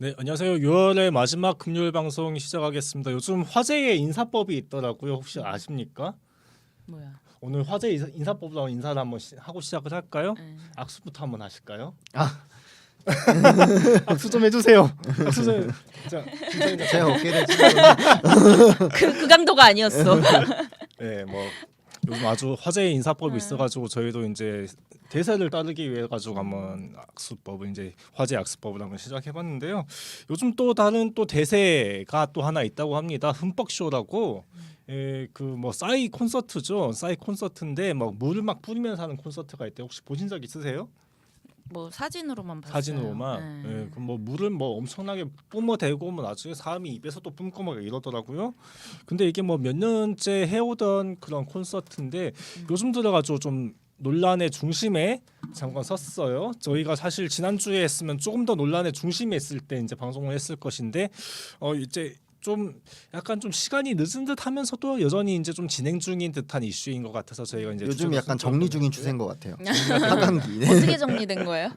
네, 안녕하세요. 6월의 마지막 금요일 방송 시작하겠습니다. 요즘 화제의 인사법이 있더라고요. 혹시 아십니까? 뭐야? 오늘 화제 인사- 인사법으로 인사를 한번 시, 하고 시작을 할까요? 네. 악수부터 한번 하실까요? 아. 악수 좀 해주세요. 악수 좀. 자, 제가. 어깨를 그, 그 강도가 아니었어. 네, 뭐 요즘 아주 화제의 인사법이 네. 있어가지고 저희도 이제 대세를 따르기 위해 가지고 한번 악수법을 이제 화제 악수법을 한번 시작해봤는데요. 요즘 또 다른 또 대세가 또 하나 있다고 합니다. 흠뻑쇼라고. 예, 그뭐 싸이 콘서트죠. 싸이 콘서트인데 막 물을 막 뿌리면서 하는 콘서트가 있대. 혹시 보신 적 있으세요? 뭐 사진으로만 봤어요. 사진으로만. 네. 예, 그뭐 물을 뭐 엄청나게 뿜어대고 뭐 나중에 사람이 입에서 또 뿜고 막 이러더라고요. 근데 이게 뭐 몇 년째 해오던 그런 콘서트인데 음. 요즘 들어가지고 좀 논란의 중심에 잠깐 섰어요. 저희가 사실 지난주에 했으면 조금 더 논란의 중심에 있을 때 이제 방송을 했을 것인데 어 이제 좀 약간 좀 시간이 늦은 듯하면서도 여전히 이제 좀 진행 중인 듯한 이슈인 것 같아서 저희가 이제 요즘 약간 정리 중인. 추세인 것 같아요. 하반기. 네. 어떻게 정리된 거예요?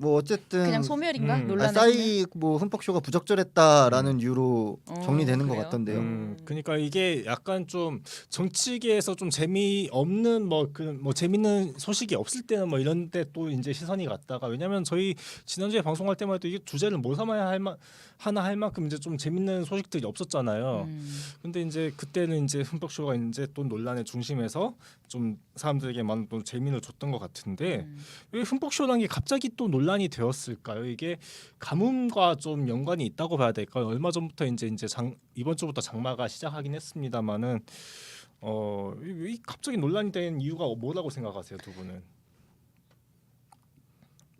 뭐 어쨌든 그냥 소멸인가? 음. 아, 아, 싸이 뭐 흠뻑쇼가 부적절했다라는 이유로 어, 정리되는 것 그래요? 같던데요. 음, 그러니까 이게 약간 좀 정치계에서 좀 재미 없는 뭐 그 뭐 재밌는 소식이 없을 때는 뭐 이런 데 또 이제 시선이 갔다가 왜냐면 저희 지난주에 방송할 때만 해도 이게 주제를 뭘 삼아야 할 만, 하나 할 만큼 이제 좀 재밌는 소식들이 없었잖아요. 음. 근데 이제 그때는 이제 흠뻑쇼가 이제 또 논란의 중심에서 좀 사람들에게 많은 또 재미를 줬던 것 같은데 음. 왜 흠뻑쇼라는 게 갑자기 또 논란 이 되었을까요? 이게 가뭄과 좀 연관이 있다고 봐야 될까요? 얼마 전부터 이제 이제 장 이번 주부터 장마가 시작하긴 했습니다만은 어, 이- 이 갑자기 논란이 된 이유가 뭐라고 생각하세요, 두 분은?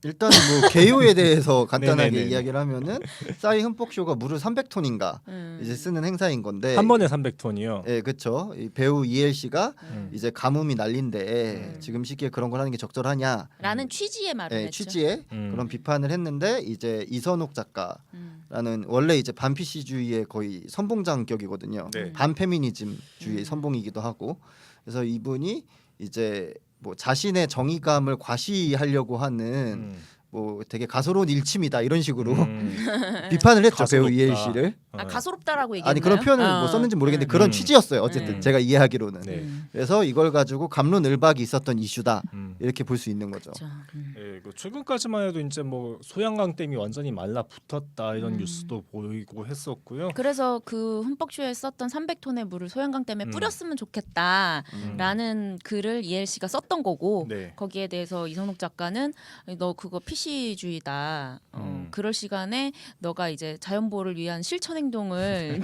일단 뭐 개요에 대해서 간단하게 네네네. 이야기를 하면은 싸이 흠뻑쇼가 무려 300톤인가 음. 이제 쓰는 행사인 건데 한 번에 300톤이요. 예, 그렇죠. 이 배우 이엘 씨가 음. 이제 가뭄이 난린데 음. 지금 시기에 그런 걸 하는 게 적절하냐 라는 취지의 말을 예, 했죠. 취지에 음. 그런 비판을 했는데 이제 이선옥 작가 음. 라는 원래 이제 반피시주의의 거의 선봉장격이거든요. 네. 반페미니즘주의 음. 선봉이기도 하고 그래서 이분이 이제 뭐 자신의 정의감을 과시하려고 하는 음. 뭐 되게 가소로운 일침이다 이런 식으로 음. 비판을 했죠. 배우 이엘 씨를 아 어. 가소롭다라고 얘기했나요? 아니 그런 표현을 어. 뭐 썼는지 모르겠는데 음. 그런 음. 취지였어요 어쨌든 음. 제가 이해하기로는 네. 음. 그래서 이걸 가지고 감론을박이 있었던 이슈다 음. 이렇게 볼 수 있는 거죠. 그렇죠. 음. 예, 그 최근까지만 해도 이제 뭐 소양강 댐이 완전히 말라붙었다 이런 음. 뉴스도 보이고 했었고요. 그래서 그 흠뻑쇼에 썼던 300톤의 물을 소양강 때문에 음. 뿌렸으면 좋겠다라는 음. 글을 이엘 씨가 썼던 거고 네. 거기에 대해서 이선옥 작가는 너 그거 PC주의다. 어, 음. 그럴 시간에 너가 이제 자연보호를 위한 실천 행 동을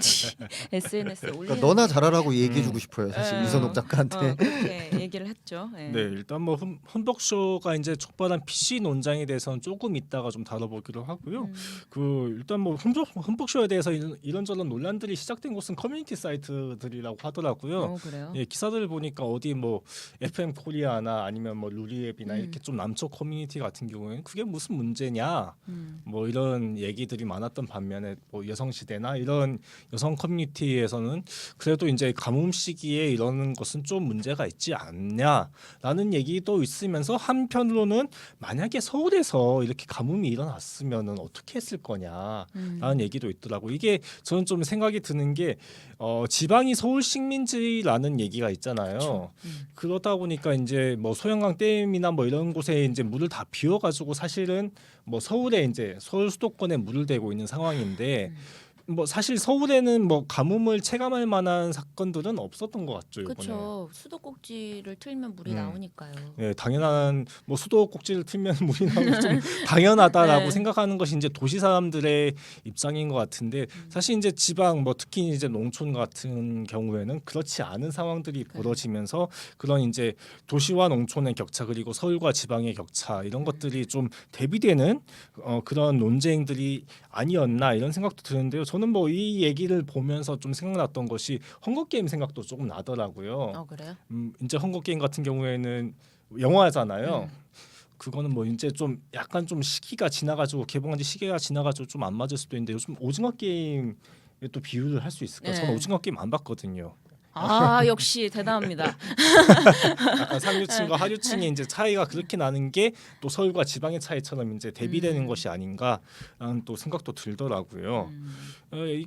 SNS에 올리는. 그러니까 너나 잘하라고 얘기해주고 음. 싶어요 사실 음. 이선옥 작가한테. 어, 그렇게 얘기를 했죠. 예. 네, 일단 뭐 흠, 흠뻑쇼가 이제 촉발한 PC 논쟁에 대해서는 조금 이따가 좀 다뤄보기로 하고요. 음. 그 일단 뭐 흠뻑, 흠뻑쇼에 대해서 이런, 이런저런 논란들이 시작된 곳은 커뮤니티 사이트들이라고 하더라고요. 어, 그래요. 예, 기사들을 보니까 어디 뭐 FM 코리아나 아니면 뭐 루리앱이나 음. 이렇게 좀 남쪽 커뮤니티 같은 경우에는 그게 무슨 문제냐 음. 뭐 이런 얘기들이 많았던 반면에 뭐 여성 시대나 이런 여성 커뮤니티에서는 그래도 이제 가뭄 시기에 이러는 것은 좀 문제가 있지 않냐라는 얘기도 있으면서 한편으로는 만약에 서울에서 이렇게 가뭄이 일어났으면은 어떻게 했을 거냐 음. 라는 얘기도 있더라고. 이게 저는 좀 생각이 드는 게 어, 지방이 서울 식민지라는 얘기가 있잖아요. 음. 그러다 보니까 이제 뭐 소양강 댐이나 뭐 이런 곳에 이제 물을 다 비워가지고 사실은 뭐 서울에 이제 서울 수도권에 물을 대고 있는 상황인데 음. 뭐 사실 서울에는 뭐 가뭄을 체감할 만한 사건들은 없었던 것 같죠 이번에. 그렇죠. 수도꼭지를 틀면 물이 음. 나오니까요. 예, 당연한 뭐 수도 꼭지를 틀면 물이 나오는 좀 당연하다라고 네. 생각하는 것이 이제 도시 사람들의 입장인 것 같은데 음. 사실 이제 지방 뭐 특히 이제 농촌 같은 경우에는 그렇지 않은 상황들이 벌어지면서 그런 이제 도시와 농촌의 격차 그리고 서울과 지방의 격차 음. 이런 것들이 좀 대비되는 어, 그런 논쟁들이 아니었나 이런 생각도 드는데요. 저는 뭐 이 얘기를 보면서 좀 생각났던 것이 헝거 게임 생각도 조금 나더라고요. 어 그래요? 음, 이제 헝거 게임 같은 경우에는 영화잖아요. 음. 그거는 뭐 이제 좀 약간 좀 시기가 지나가지고 개봉한 지 시기가 지나가지고 좀 안 맞을 수도 있는데 요즘 오징어 게임에 또 비유를 할 수 있을까? 요 네. 저는 오징어 게임 안 봤거든요. 아 역시 대단합니다. 약간 상류층과 하류층의 이제 차이가 그렇게 나는 게 또 서울과 지방의 차이처럼 이제 대비되는 음. 것이 아닌가라는 또 생각도 들더라고요. 음. 어, 이-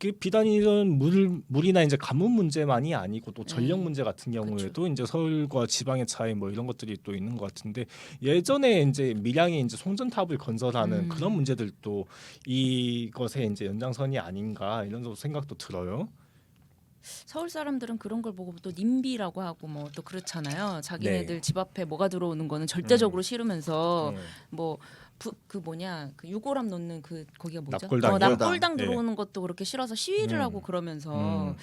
그 비단 이런 물 물이나 이제 가뭄 문제만이 아니고 또 전력 음. 문제 같은 경우에도 이제 서울과 지방의 차이 뭐 이런 것들이 또 있는 것 같은데 예전에 이제 밀양에 이제 송전탑을 건설하는 음. 그런 문제들도 이것의 이제 연장선이 아닌가 이런 생각도 들어요. 서울 사람들은 그런 걸 보고 또 님비라고 하고 뭐 또 그렇잖아요. 자기네들 네. 집 앞에 뭐가 들어오는 거는 절대적으로 싫으면서 음. 뭐그 뭐냐 그 유골함 놓는 그 거기가 뭐죠? 납골당이요? 어, 납골당 네. 들어오는 것도 그렇게 싫어서 시위를 음. 하고 그러면서 음.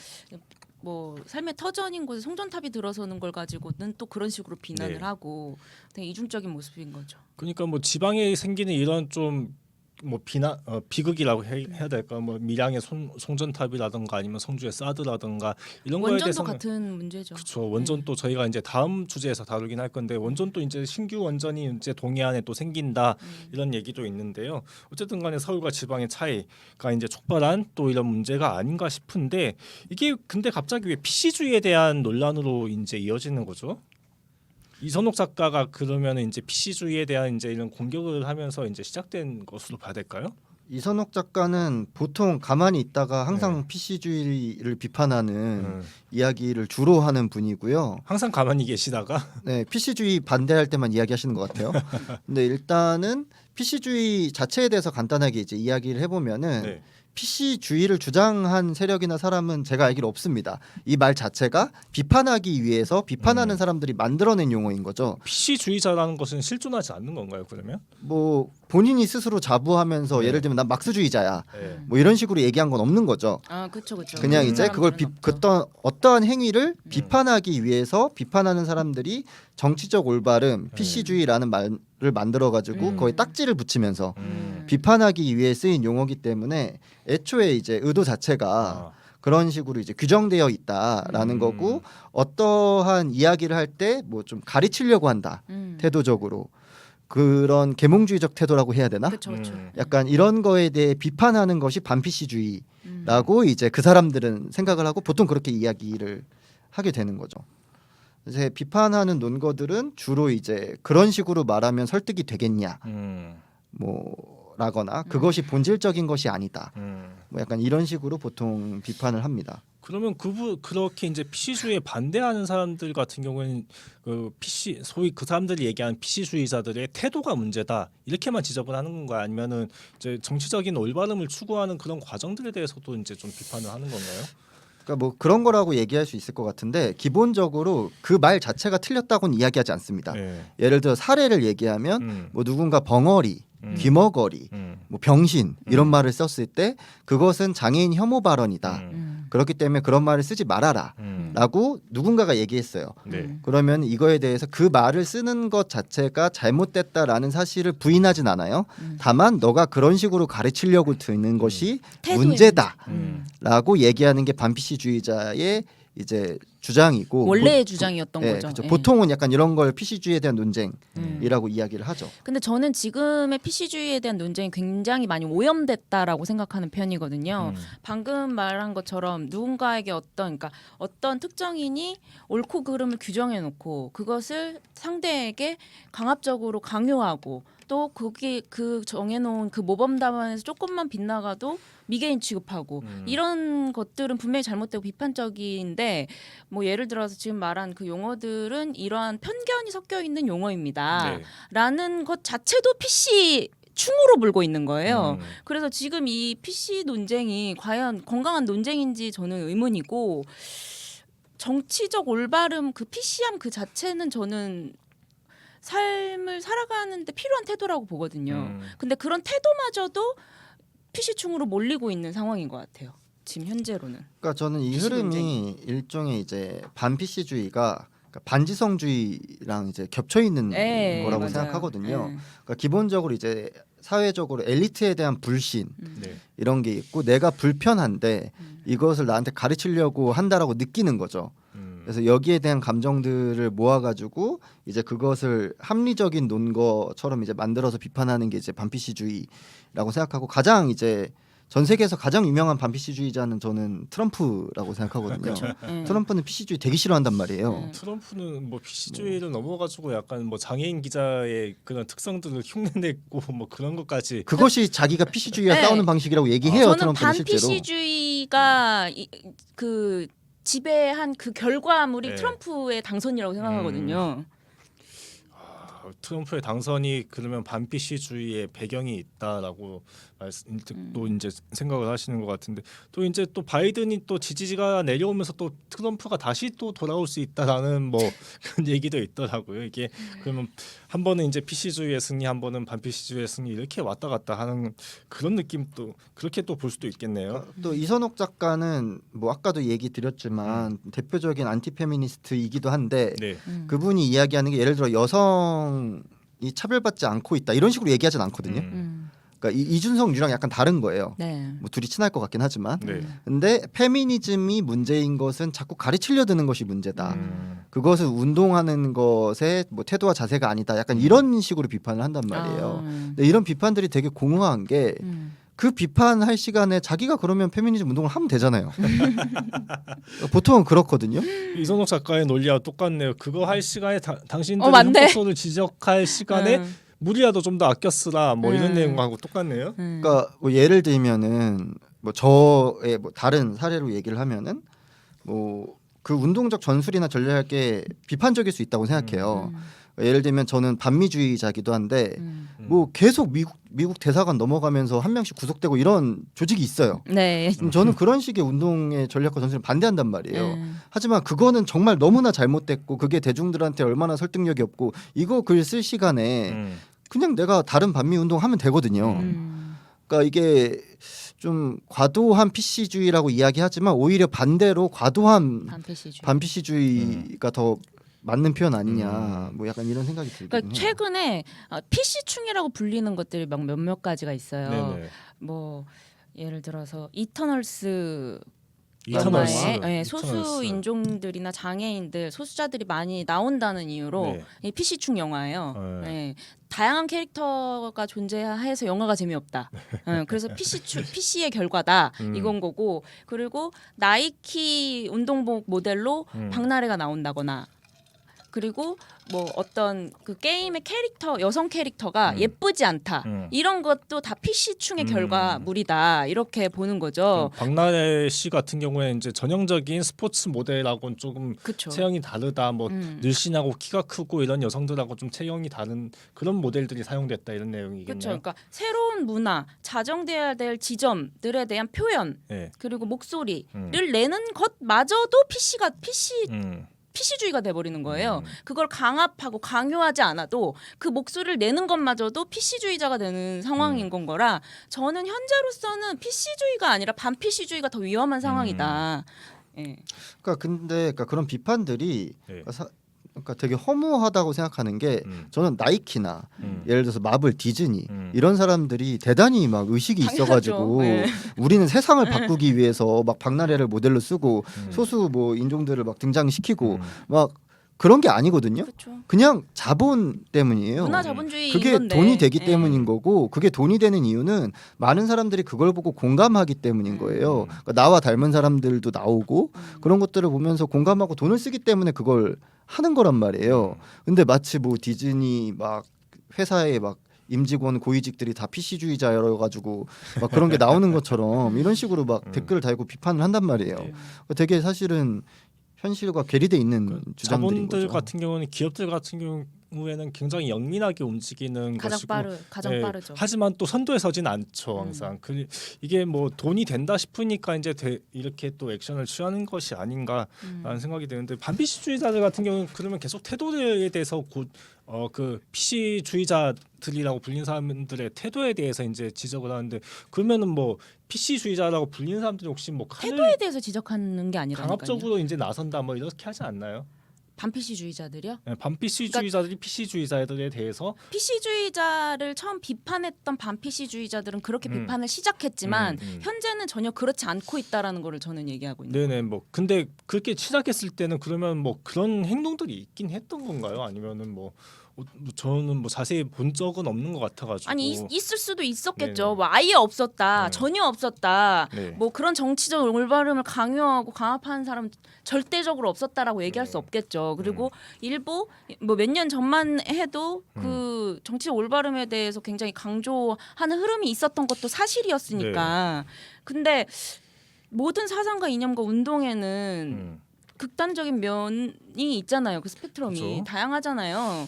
뭐 삶의 터전인 곳에 송전탑이 들어서는 걸 가지고는 또 그런 식으로 비난을 네. 하고 되게 이중적인 모습인 거죠. 그러니까 뭐 지방에 생기는 이런 좀 뭐 비나 어, 비극이라고 해, 해야 될까 뭐 밀양의 송, 송전탑이라든가 아니면 성주의 사드라든가 이런 거에 원전도 대해서는 같은 문제죠. 그렇죠 원전 또 저희가 이제 다음 주제에서 다루긴 할 건데 원전 또 이제 신규 원전이 이제 동해안에 또 생긴다 음. 이런 얘기도 있는데요 어쨌든간에 서울과 지방의 차이가 이제 촉발한 또 이런 문제가 아닌가 싶은데 이게 근데 갑자기 왜 PC주의에 대한 논란으로 이제 이어지는 거죠? 이선옥 작가가 그러면 이제 PC주의에 대한 이제 이런 공격을 하면서 이제 시작된 것으로 봐야 될까요? 이선옥 작가는 보통 가만히 있다가 항상 네. PC주의를 비판하는 음. 이야기를 주로 하는 분이고요. 항상 가만히 계시다가 네, PC주의 반대할 때만 이야기하시는 것 같아요. 근데 일단은 PC주의 자체에 대해서 간단하게 이제 이야기를 해보면은 네. PC주의를 주장한 세력이나 사람은 제가 알기로 없습니다. 이 말 자체가 비판하기 위해서 비판하는 음. 사람들이 만들어낸 용어인 거죠. PC주의자라는 것은 실존하지 않는 건가요? 그러면? 뭐 본인이 스스로 자부하면서 네. 예를 들면 난 막스주의자야. 네. 뭐 이런 식으로 얘기한 건 없는 거죠. 아 그렇죠 그렇죠. 그냥 이제 그걸 비, 어떤 어떠한 행위를 음. 비판하기 위해서 비판하는 사람들이 정치적 올바름, PC주의라는 말 을 만들어 가지고 음. 거의 딱지를 붙이면서 음. 비판하기 위해 쓰인 용어기 때문에 애초에 이제 의도 자체가 아. 그런 식으로 이제 규정되어 있다라는 음. 거고 어떠한 이야기를 할 때 뭐 좀 가르치려고 한다 음. 태도적으로 그런 계몽주의적 태도라고 해야 되나? 그렇죠 그렇죠. 음. 약간 이런 거에 대해 비판하는 것이 반피시주의라고 음. 이제 그 사람들은 생각을 하고 보통 그렇게 이야기를 하게 되는 거죠. 이제 비판하는 논거들은 주로 이제 그런 식으로 말하면 설득이 되겠냐 음. 뭐라거나 그것이 본질적인 것이 아니다. 음. 뭐 약간 이런 식으로 보통 비판을 합니다. 그러면 그부 그렇게 이제 PC주의에 반대하는 사람들 같은 경우에는 그 PC 소위 그 사람들이 얘기하는 PC주의자들의 태도가 문제다 이렇게만 지적을 하는 건가요? 아니면은 이제 정치적인 올바름을 추구하는 그런 과정들에 대해서도 이제 좀 비판을 하는 건가요? 그러니까 뭐 그런 거라고 얘기할 수 있을 것 같은데 기본적으로 그 말 자체가 틀렸다고는 이야기하지 않습니다. 네. 예를 들어 사례를 얘기하면 음. 뭐 누군가 벙어리, 음. 귀머거리, 음. 뭐 병신 이런 음. 말을 썼을 때 그것은 장애인 혐오 발언이다. 음. 음. 그렇기 때문에 그런 말을 쓰지 말아라. 음. 라고 누군가가 얘기했어요. 네. 음. 그러면 이거에 대해서 그 말을 쓰는 것 자체가 잘못됐다라는 사실을 부인하진 않아요. 음. 다만 너가 그런 식으로 가르치려고 드는 것이 태도의 문제다라고 문제. 음. 얘기하는 게 반피시주의자의 이제 주장이고 원래의 보- 주장이었던 예, 거죠. 그렇죠. 예. 보통은 약간 이런 걸 피시주의에 대한 논쟁이라고 음. 이야기를 하죠. 근데 저는 지금의 PC주의에 대한 논쟁이 굉장히 많이 오염됐다라고 생각하는 편이거든요. 음. 방금 말한 것처럼 누군가에게 어떤 그러니까 어떤 특정인이 옳고 그름을 규정해 놓고 그것을 상대에게 강압적으로 강요하고 또 거기 그 정해 놓은 그 모범 답안에서 조금만 빗나가도 미개인 취급하고 음. 이런 것들은 분명히 잘못되고 비판적인데 뭐 예를 들어서 지금 말한 그 용어들은 이러한 편견이 섞여 있는 용어입니다. 네. 라는 것 자체도 PC 충으로 불고 있는 거예요. 음. 그래서 지금 이 PC 논쟁이 과연 건강한 논쟁인지 저는 의문이고 정치적 올바름 그 PC함 그 자체는 저는 삶을 살아가는데 필요한 태도라고 보거든요. 음. 근데 그런 태도마저도 PC충으로 몰리고 있는 상황인 것 같아요. 지금 현재로는. 그러니까 저는 이 PC 흐름이 논쟁이. 일종의 이제 반피시주의가 그러니까 반지성주의랑 이제 겹쳐 있는 네, 거라고 맞아요. 생각하거든요. 네. 그러니까 기본적으로 이제 사회적으로 엘리트에 대한 불신 음. 네. 이런 게 있고 내가 불편한데 음. 이것을 나한테 가르치려고 한다라고 느끼는 거죠. 음. 그래서 여기에 대한 감정들을 모아가지고 이제 그것을 합리적인 논거처럼 이제 만들어서 비판하는 게 이제 반피시주의라고 생각하고 가장 이제 전 세계에서 가장 유명한 반PC주의자는 저는 트럼프라고 생각하거든요. 그렇죠. 예. 트럼프는 PC주의 되게 싫어한단 말이에요. 네. 트럼프는 뭐 PC주의를 넘어가지고 약간 뭐 장애인 기자의 그런 특성들을 흉내내고 뭐 그런 것까지 그것이 자기가 PC주의와 네. 싸우는 방식이라고 얘기해요. 저는 트럼프는. 반피시주의가 이- 그 지배한 그 결과물이 네. 트럼프의 당선이라고 생각하거든요. 아, 트럼프의 당선이 그러면 반피시주의의 배경이 있다라고 말씀 또 음. 이제 생각을 하시는 것 같은데 또 이제 또 바이든이 또 지지가 내려오면서 또 트럼프가 다시 또 돌아올 수 있다라는 뭐 그런 얘기도 있더라고요. 이게 그러면 한 번은 이제 피시주의의 승리, 한 번은 반피시주의의 승리 이렇게 왔다 갔다 하는 그런 느낌도 그렇게 또 볼 수도 있겠네요. 또 이선옥 작가는 뭐 아까도 얘기 드렸지만 대표적인 안티 페미니스트이기도 한데 네. 음. 그분이 이야기하는 게 예를 들어 여성 이 차별받지 않고 있다 이런 식으로 얘기하진 않거든요. 음. 음. 그러니까 이, 이준석 유랑 약간 다른 거예요. 네. 뭐 둘이 친할 것 같긴 하지만 네. 근데 페미니즘이 문제인 것은 자꾸 가르치려 드는 것이 문제다. 음. 그것은 운동하는 것의 뭐 태도와 자세가 아니다. 약간 음. 이런 식으로 비판을 한단 말이에요. 아, 음. 근데 이런 비판들이 되게 공허한 게 그 음. 비판할 시간에 자기가 그러면 페미니즘 운동을 하면 되잖아요. 보통은 그렇거든요. 이선옥 작가의 논리와 똑같네요. 그거 할 시간에 다, 당신들의 어, 맞네. 혐오소를 지적할 시간에 음. 물이라도 좀 더 아껴 쓰라 뭐 이런 음. 내용하고 똑같네요. 음. 그러니까 뭐 예를 들면은 뭐 저의 뭐 다른 사례로 얘기를 하면은 뭐 그 운동적 전술이나 전략에 비판적일 수 있다고 생각해요. 음. 예를 들면 저는 반미주의자기도 한데 음. 뭐 계속 미국 미국 대사관 넘어가면서 한 명씩 구속되고 이런 조직이 있어요. 네. 그럼 저는 그런 식의 운동의 전략과 전술을 반대한단 말이에요. 음. 하지만 그거는 정말 너무나 잘못됐고 그게 대중들한테 얼마나 설득력이 없고 이거 글 쓸 시간에 음. 그냥 내가 다른 반미 운동 하면 되거든요. 음. 그러니까 이게 좀 과도한 PC주의라고 이야기하지만 오히려 반대로 과도한 반피시주의. 반PC주의가 더 맞는 표현 아니냐 음. 뭐 약간 이런 생각이 들긴 그러니까 해요. 최근에 아, PC충이라고 불리는 것들이 막 몇몇 가지가 있어요. 네네. 뭐 예를 들어서 이터널스 이터널스. 영화에 예, 소수 이터널스. 인종들이나 장애인들 소수자들이 많이 나온다는 이유로 네. 이 PC충 영화예요. 네. 예, 다양한 캐릭터가 존재해서 영화가 재미없다. 예, 그래서 PC충 PC의 결과다 음. 이건 거고 그리고 나이키 운동복 모델로 음. 박나래가 나온다거나 그리고 뭐 어떤 그 게임의 캐릭터 여성 캐릭터가 음. 예쁘지 않다 음. 이런 것도 다 PC충의 음. 결과물이다 이렇게 보는 거죠. 박나래 씨 같은 경우에 이제 전형적인 스포츠 모델하고는 조금 그렇죠. 체형이 다르다. 뭐 음. 늘씬하고 키가 크고 이런 여성들하고 좀 체형이 다른 그런 모델들이 사용됐다 이런 내용이겠네요. 그렇죠. 그러니까 새로운 문화, 자정돼야 될 지점들에 대한 표현 네. 그리고 목소리를 음. 내는 것마저도 PC가 PC 음. PC주의가 돼 버리는 거예요. 음. 그걸 강압하고 강요하지 않아도 그 목소리를 내는 것마저도 PC주의자가 되는 상황인 음. 건 거라 저는 현재로서는 PC주의가 아니라 반 PC주의가 더 위험한 상황이다. 음. 예. 그러니까 근데 그러니까 그런 비판들이 네. 그러니까, 사- 그러니까 되게 허무하다고 생각하는 게 음. 저는 나이키나 음. 예를 들어서 마블, 디즈니 음. 이런 사람들이 대단히 막 의식이 당연하죠. 있어가지고 네. 우리는 세상을 바꾸기 위해서 막 박나래를 모델로 쓰고 음. 소수 뭐 인종들을 막 등장시키고 음. 막 그런 게 아니거든요. 그렇죠. 그냥 자본 때문이에요. 문화 자본주의 그게 돈이 되기 때문인 거고 그게 돈이 되는 이유는 많은 사람들이 그걸 보고 공감하기 때문인 거예요. 음. 그러니까 나와 닮은 사람들도 나오고 음. 그런 것들을 보면서 공감하고 돈을 쓰기 때문에 그걸 하는 거란 말이에요. 근데 마치 뭐 디즈니 막 회사에 막 임직원 고위직들이 다 PC주의자여 가지고 막 그런 게 나오는 것처럼 이런 식으로 막 음. 댓글을 달고 비판을 한단 말이에요. 네. 되게 사실은 현실과 괴리돼 있는 그 주장들인 자본들 거죠. 같은 경우는 기업들 같은 경우 에는 굉장히 영민하게 움직이는 가장 것이고 빠르 가장 예, 빠르죠. 하지만 또 선두에 서진 않죠 음. 항상. 그 이게 뭐 돈이 된다 싶으니까 이제 대, 이렇게 또 액션을 취하는 것이 아닌가라는 음. 생각이 드는데 반피시주의자들 같은 경우는 그러면 계속 태도에 대해서 곧어그 피시주의자들이라고 불린 사람들의 태도에 대해서 이제 지적을 하는데 그러면은 뭐 피시주의자라고 불리는 사람들이 혹시 뭐 칼을 태도에 대해서 지적하는 게 아니라 강압적으로 이제 나선다 뭐 이렇게 하지 않나요? 반피시주의자들이요. 네, 반피시주의자들이 피시주의자들에 대해서 피시주의자를 처음 비판했던 반피시주의자들은 그렇게 음. 비판을 시작했지만 음, 음. 현재는 전혀 그렇지 않고 있다라는 거를 저는 얘기하고 있는 네네 뭐 근데 그렇게 시작했을 때는 그러면 뭐 그런 행동들이 있긴 했던 건가요? 아니면은 뭐뭐 저는 뭐 자세히 본 적은 없는 것 같아가지고 아니 있, 있을 수도 있었겠죠. 네네. 뭐 아예 없었다, 네. 전혀 없었다. 네. 뭐 그런 정치적 올바름을 강요하고 강압하는 사람 절대적으로 없었다라고 얘기할 네. 수 없겠죠. 그리고 일부 뭐 몇 년 전만 해도 음. 그 정치적 올바름에 대해서 굉장히 강조하는 흐름이 있었던 것도 사실이었으니까. 네. 근데 모든 사상과 이념과 운동에는 음. 극단적인 면이 있잖아요. 그 스펙트럼이 그죠. 다양하잖아요.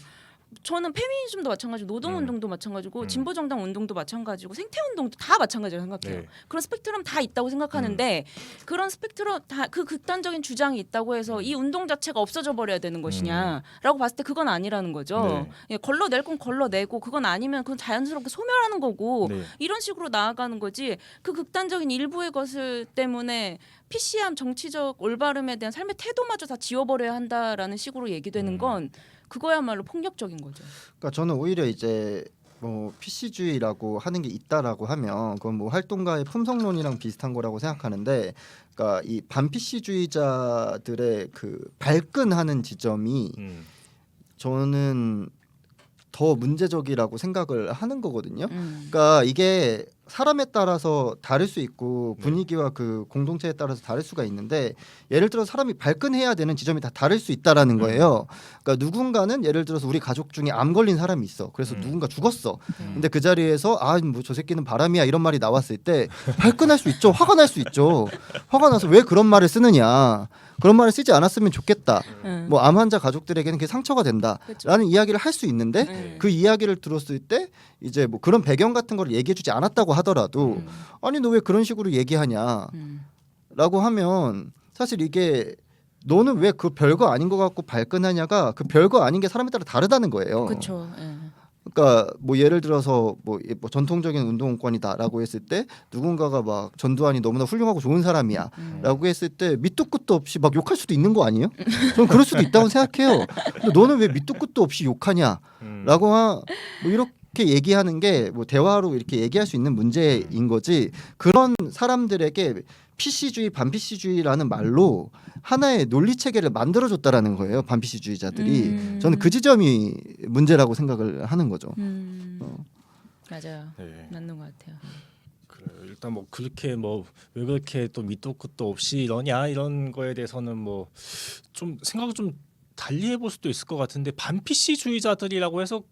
저는 페미니즘도 마찬가지고 노동운동도 마찬가지고 음. 진보정당 운동도 마찬가지고 생태운동도 다 마찬가지라고 생각해요. 네. 그런 스펙트럼 다 있다고 생각하는데 그런 스펙트럼 다 그 극단적인 주장이 있다고 해서 음. 이 운동 자체가 없어져 버려야 되는 것이냐라고 봤을 때 그건 아니라는 거죠. 네. 예, 걸러낼 건 걸러내고 그건 아니면 그건 자연스럽게 소멸하는 거고 네. 이런 식으로 나아가는 거지 그 극단적인 일부의 것을 때문에 PC함 정치적 올바름에 대한 삶의 태도마저 다 지워버려야 한다라는 식으로 얘기되는 음. 건 그거야말로 폭력적인 거죠. 그러니까 저는 오히려 이제 뭐 PC주의라고 하는 게 있다라고 하면 그건 뭐 활동가의 품성론이랑 비슷한 거라고 생각하는데 그러니까 이 반PC주의자들의 그 발끈하는 지점이 음. 저는 더 문제적이라고 생각을 하는 거거든요. 음. 그러니까 이게 사람에 따라서 다를 수 있고 네. 분위기와 그 공동체에 따라서 다를 수가 있는데 예를 들어 사람이 발끈해야 되는 지점이 다 다를 수 있다라는 음. 거예요. 그러니까 누군가는 예를 들어서 우리 가족 중에 암 걸린 사람이 있어. 그래서 음. 누군가 죽었어. 음. 근데 그 자리에서 아 뭐 저 새끼는 바람이야 이런 말이 나왔을 때 발끈할 수 있죠. 화가 날 수 있죠. 화가 나서 왜 그런 말을 쓰느냐. 그런 말을 쓰지 않았으면 좋겠다. 음. 뭐암 환자 가족들에게는 그게 상처가 된다라는 그렇죠. 이야기를 할 수 있는데 음. 그 이야기를 들었을 때 이제 뭐 그런 배경 같은 걸 얘기해주지 않았다고 하더라도 음. 아니 너 왜 그런 식으로 얘기하냐라고 음. 하면 사실 이게 너는 왜 그 별거 아닌 것 같고 발끈하냐가 그 별거 아닌 게 사람에 따라 다르다는 거예요. 그렇죠. 예. 그러니까 뭐 예를 들어서 뭐, 이- 뭐 전통적인 운동권이다라고 했을 때 누군가가 막 전두환이 너무나 훌륭하고 좋은 사람이야라고 음. 했을 때 밑도 끝도 없이 막 욕할 수도 있는 거 아니에요? 저는 그럴 수도 있다고 생각해요. 근데 너는 왜 밑도 끝도 없이 욕하냐? 음. 라고 하, 뭐 이렇게 얘기하는 게 뭐 대화로 이렇게 얘기할 수 있는 문제인 거지 그런 사람들에게 PC주의 반PC주의라는 말로 하나의 논리 체계를 만들어 줬다라는 거예요 반PC주의자들이 음. 저는 그 지점이 문제라고 생각을 하는 거죠. 음. 어. 맞아요. 네. 맞는 것 같아요. 그래요. 일단 뭐 그렇게 뭐 왜 그렇게 또 밑도 끝도 없이 이러냐 이런 거에 대해서는 뭐 좀 생각을 좀 달리 해볼 수도 있을 것 같은데 반PC주의자들이라고 해서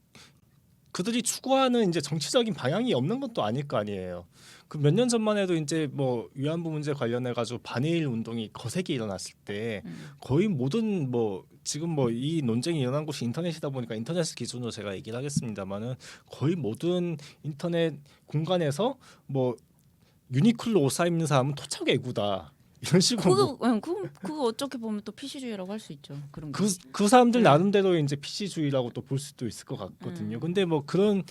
그들이 추구하는 이제 정치적인 방향이 없는 것도 아닐 거 아니에요. 그 몇 년 전만 해도 이제 뭐 위안부 문제 관련해 가지고 반일 운동이 거세게 일어났을 때 음. 거의 모든 뭐 지금 뭐 이 논쟁이 일어난 곳이 인터넷이다 보니까 인터넷 기준으로 제가 얘기를 하겠습니다만은 거의 모든 인터넷 공간에서 뭐 유니클로 옷 사 입는 사람은 토착 애구다 이런 식으로 뭐 그거 응, 그거 그거 어떻게 보면 또 PC주의라고 할 수 있죠. 그런 거. 그, 그 사람들 음. 나름대로 이제 PC주의라고 또 볼 수도 있을 것 같거든요. 음. 근데 뭐 그런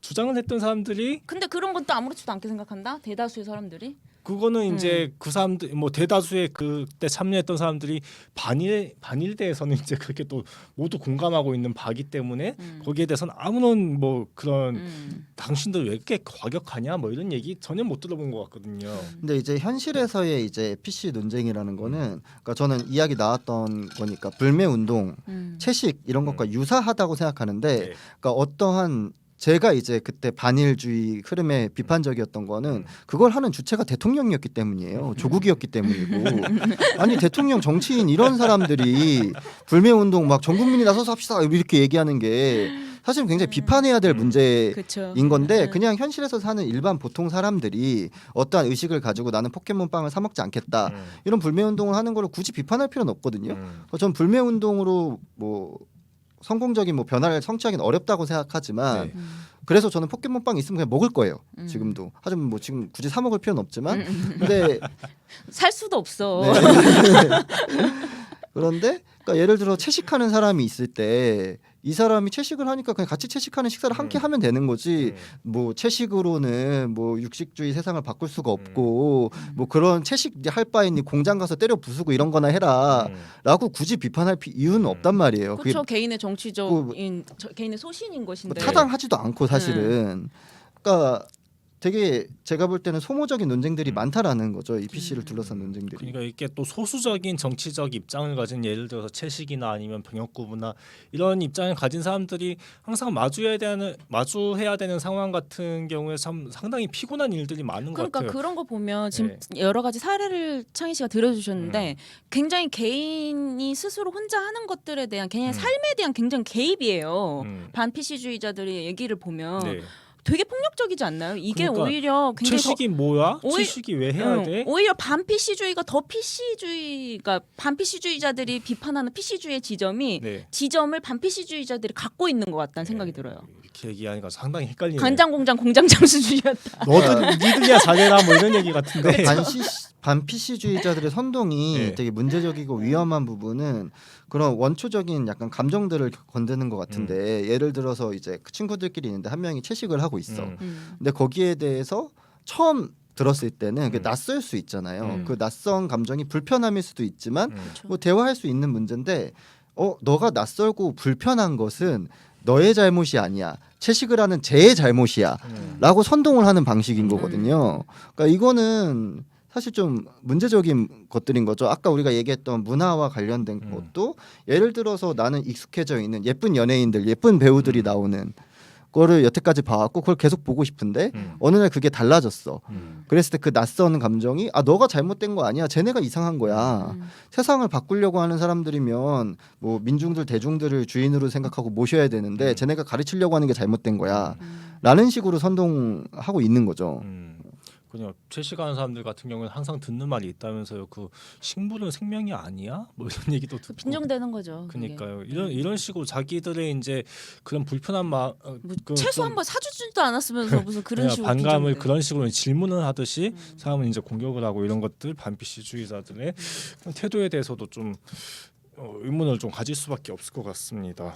주장을 했던 사람들이 근데 그런 건 또 아무렇지도 않게 생각한다. 대다수의 사람들이. 그거는 이제 음. 그 사람들 뭐 대다수의 그때 참여했던 사람들이 반일 반일대에서는 이제 그렇게 또 모두 공감하고 있는 바기 때문에 음. 거기에 대해서는 아무런 뭐 그런 음. 당신들 왜 이렇게 과격하냐 뭐 이런 얘기 전혀 못 들어본 것 같거든요. 근데 이제 현실에서의 이제 PC 논쟁이라는 거는 그러니까 저는 이야기 나왔던 거니까 불매 운동, 음. 채식 이런 것과 유사하다고 생각하는데 네. 그러니까 어떠한 제가 이제 그때 반일주의 흐름에 비판적이었던 거는 음. 그걸 하는 주체가 대통령이었기 때문이에요. 조국이었기 때문이고 아니 대통령 정치인 이런 사람들이 불매 운동 막 전 국민이 나서서 합시다 이렇게 얘기하는 게 사실은 굉장히 비판해야 될 음. 문제인. 건데 그냥 현실에서 사는 일반 보통 사람들이 어떠한 의식을 가지고 나는 포켓몬빵을 사 먹지 않겠다 음. 이런 불매 운동을 하는 거를 굳이 비판할 필요는 없거든요. 음. 어, 전 불매 운동으로 뭐 성공적인 뭐 변화를 성취하기는 어렵다고 생각하지만 네. 음. 그래서 저는 포켓몬빵 있으면 그냥 먹을 거예요. 음. 지금도 하지만 뭐 지금 굳이 사 먹을 필요는 없지만 음, 음. 근데 살 수도 없어. 네. 그런데 그러니까 예를 들어 채식하는 사람이 있을 때 이 사람이 채식을 하니까 그냥 같이 채식하는 식사를 함께 음. 하면 되는 거지. 음. 뭐 채식으로는 뭐 육식주의 세상을 바꿀 수가 없고 뭐 그런 채식 할 바에니 공장 가서 때려 부수고 이런 거나 해라라고 음. 굳이 비판할 피- 이유는 음. 없단 말이에요. 그렇죠. 개인의 정치적인 저, 개인의 소신인 뭐 것인데. 타당하지도 않고 사실은. 그러니까 되게 제가 볼 때는 소모적인 논쟁들이 음. 많다라는 거죠. 이 PC를 둘러싼 논쟁들이. 그러니까 이게 또 소수적인 정치적 입장을 가진 예를 들어서 채식이나 아니면 병역구부나 이런 입장을 가진 사람들이 항상 마주해야 되는 마주해야 되는 상황 같은 경우에 참 상당히 피곤한 일들이 많은 것 그러니까 같아요. 그런 거 보면 지금 네. 여러 가지 사례를 창희 씨가 들어주셨는데 음. 굉장히 개인이 스스로 혼자 하는 것들에 대한 개인의 음. 삶에 대한 굉장히 개입이에요. 음. 반피시주의자들의 얘기를 보면 네. 되게 폭력적이지 않나요? 이게 그러니까 오히려 굉장히 더- 채식이 뭐야? 오히- 채식이 왜 해야 응, 돼? 오히려 반피시주의가 더 피시주의가 반피시주의자들이 비판하는 피시주의의 지점이 네. 지점을 반피시주의자들이 갖고 있는 것 같다는 생각이 네. 들어요. 이렇게 얘기하니까 상당히 헷갈리네. 간장 공장 공장 장 수준이었다. 너도 니들이야 잘해라 뭐 이런 얘기 같은데. 반시 반피시주의자들의 선동이 네. 되게 문제적이고 위험한 부분은 그런 원초적인 약간 감정들을 건드는 것 같은데 예를 들어서 이제 그 친구들끼리 있는데 한 명이 채식을 하고 있어. 음. 음. 근데 거기에 대해서 처음 들었을 때는 그게 음. 낯설 수 있잖아요. 음. 그 낯선 감정이 불편함일 수도 있지만 음. 그렇죠. 뭐 대화할 수 있는 문제인데 어 너가 낯설고 불편한 것은 너의 잘못이 아니야. 채식을 하는 쟤의 잘못이야. 음. 라고 선동을 하는 방식인 음. 거거든요. 그러니까 이거는 사실 좀 문제적인 것들인 거죠. 아까 우리가 얘기했던 문화와 관련된 음. 것도 예를 들어서 나는 익숙해져 있는 예쁜 연예인들, 예쁜 배우들이 음. 나오는 거를 여태까지 봐왔고 그걸 계속 보고 싶은데 음. 어느 날 그게 달라졌어. 음. 그랬을 때 그 낯선 감정이 아 너가 잘못된 거 아니야. 쟤네가 이상한 거야. 음. 세상을 바꾸려고 하는 사람들이면 뭐 민중들 대중들을 주인으로 생각하고 모셔야 되는데 음. 쟤네가 가르치려고 하는 게 잘못된 거야. 음. 라는 식으로 선동하고 있는 거죠. 음. 그냥 채식하는 사람들 같은 경우는 항상 듣는 말이 있다면서요. 그 식물은 생명이 아니야? 뭐 이런 얘기도 듣고. 빈정되는 거죠. 그게. 그러니까요. 이런 이런 식으로 자기들의 이제 그런 불편한 마 어, 뭐 그 채소 좀 한번 사주지도 않았으면서 무슨 그런 그냥 식으로 반감을 빈정대. 그런 식으로 질문을 하듯이 음. 사람은 이제 공격을 하고 이런 것들 반피시주의자들의 그런 태도에 대해서도 좀 어, 의문을 좀 가질 수밖에 없을 것 같습니다.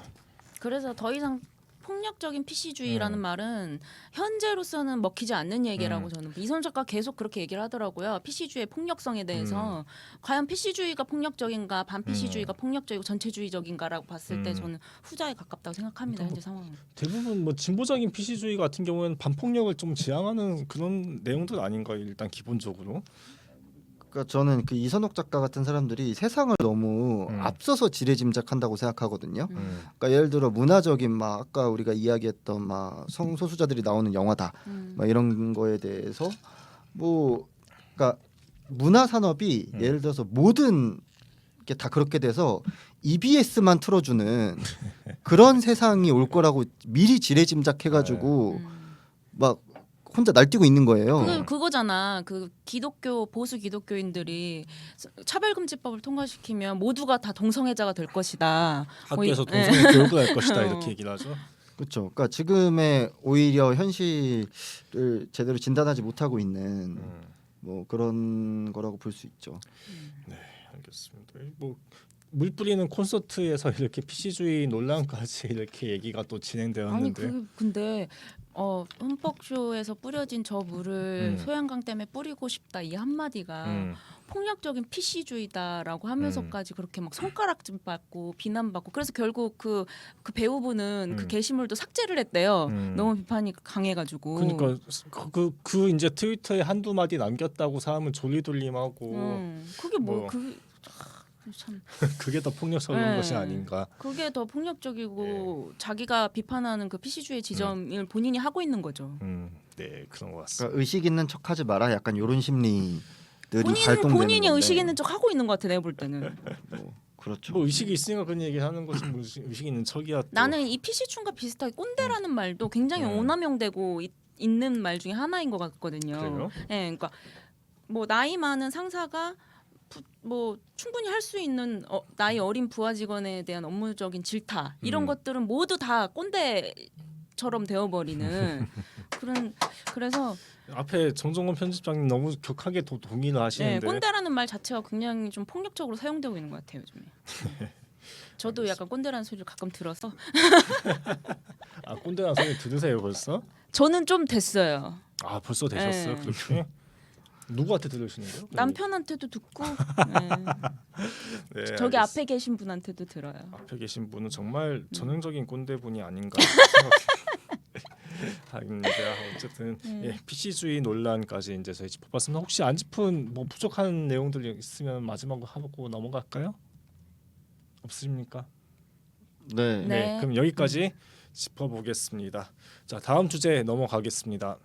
그래서 더 이상 폭력적인 피시주의라는 음. 말은 현재로서는 먹히지 않는 얘기라고 음. 저는 이선 작가 계속 그렇게 얘기를 하더라고요. 피시주의 폭력성에 대해서 음. 과연 피시주의가 폭력적인가 반피시주의가 폭력적이고 전체주의적인가라고 봤을 때 음. 저는 후자에 가깝다고 생각합니다. 그러니까 현재 상황은. 대부분 뭐 진보적인 피시주의 같은 경우에는 반폭력을 좀 지향하는 그런 내용들 아닌가 일단 기본적으로. 그러니까 저는 그 이선옥 작가 같은 사람들이 세상을 너무 음. 앞서서 지레짐작한다고 생각하거든요. 음. 그러니까 예를 들어 문화적인 막 아까 우리가 이야기했던 막 성소수자들이 나오는 영화다, 음. 막 이런 거에 대해서 뭐 그러니까 문화 산업이 음. 예를 들어서 모든 게 다 그렇게 돼서 EBS만 틀어주는 그런 세상이 올 거라고 미리 지레짐작해가지고 음. 막 혼자 날뛰고 있는 거예요. 그 그거잖아. 그 기독교 보수 기독교인들이 차별금지법을 통과시키면 모두가 다 동성애자가 될 것이다. 뭐 이- 학교에서 예. 동성애 교육을 할 것이다 어. 이렇게 얘기를 하죠. 그렇죠. 그러니까 지금의 오히려 현실을 제대로 진단하지 못하고 있는 음, 뭐 그런 거라고 볼 수 있죠. 알겠습니다. 뭐 물 뿌리는 콘서트에서 이렇게 피시주의 논란까지 이렇게 얘기가 또 아니 진행되었는데 그 근데 어 흠뻑쇼에서 뿌려진 저 물을 음. 소양강 때문에 뿌리고 싶다 이 한마디가 음, 폭력적인 피시주의다라고 하면서까지 그렇게 막 손가락질 받고 비난받고 그래서 결국 그 그 배우분은 그 음. 게시물도 삭제를 했대요. 음. 너무 비판이 강해가지고. 그러니까 그, 그, 그 이제 트위터에 한두 마디 남겼다고 사람은 졸리돌림하고 음, 그게 뭐. 뭐 그 참 그게 더 폭력적인 네. 것이 아닌가. 그게 더 폭력적이고 예. 자기가 비판하는 그 피시주의 지점을 본인이 하고 있는 거죠. 음, 네 그런 것 같습니다. 그러니까 의식 있는 척하지 마라. 약간 이런 심리들이 본인 발동되는 본인이 건데. 의식 있는 척 하고 있는 것 같아 내가 볼 때는. 뭐 그렇죠. 뭐 의식이 있으니까 그런 얘기 하는 것이 뭐 의식, 의식 있는 척이야. 또. 나는 이 피시충과 비슷하게 꼰대라는 말도 굉장히 음. 오남용되고 있, 있는 말 중에 하나인 것 같거든요. 그래요? 예, 그러니까 뭐 나이 많은 상사가 부, 뭐 충분히 할 수 있는 어, 나이 어린 부하 직원에 대한 업무적인 질타 이런 음. 것들은 모두 다 꼰대처럼 되어버리는 그런 그래서 앞에 정정원 편집장님 너무 격하게 도, 동의를 네, 하시는데 꼰대라는 말 자체가 굉장히 좀 폭력적으로 사용되고 있는 것 같아요 요즘에. 저도 약간 꼰대라는 소리를 가끔 들어서 아 꼰대라는 소리 들으세요 벌써? 저는 좀 됐어요. 아 벌써 되셨어요 네. 그렇게? 누구한테 들으시는 거예요? 남편한테도 듣고 네. 네, 저기 알겠습니다. 앞에 계신 분한테도 들어요. 앞에 계신 분은 정말 전형적인 꼰대 분이 아닌가 생각해요. 아닙니다. 어쨌든 음. 예, PC주의 논란까지 이제 저희 짚어봤습니다. 혹시 안 짚은 뭐 부족한 내용들이 있으면 마지막으로 하고 넘어갈까요? 없으십니까? 네. 네. 그럼 여기까지 짚어보겠습니다. 자 다음 주제 넘어가겠습니다.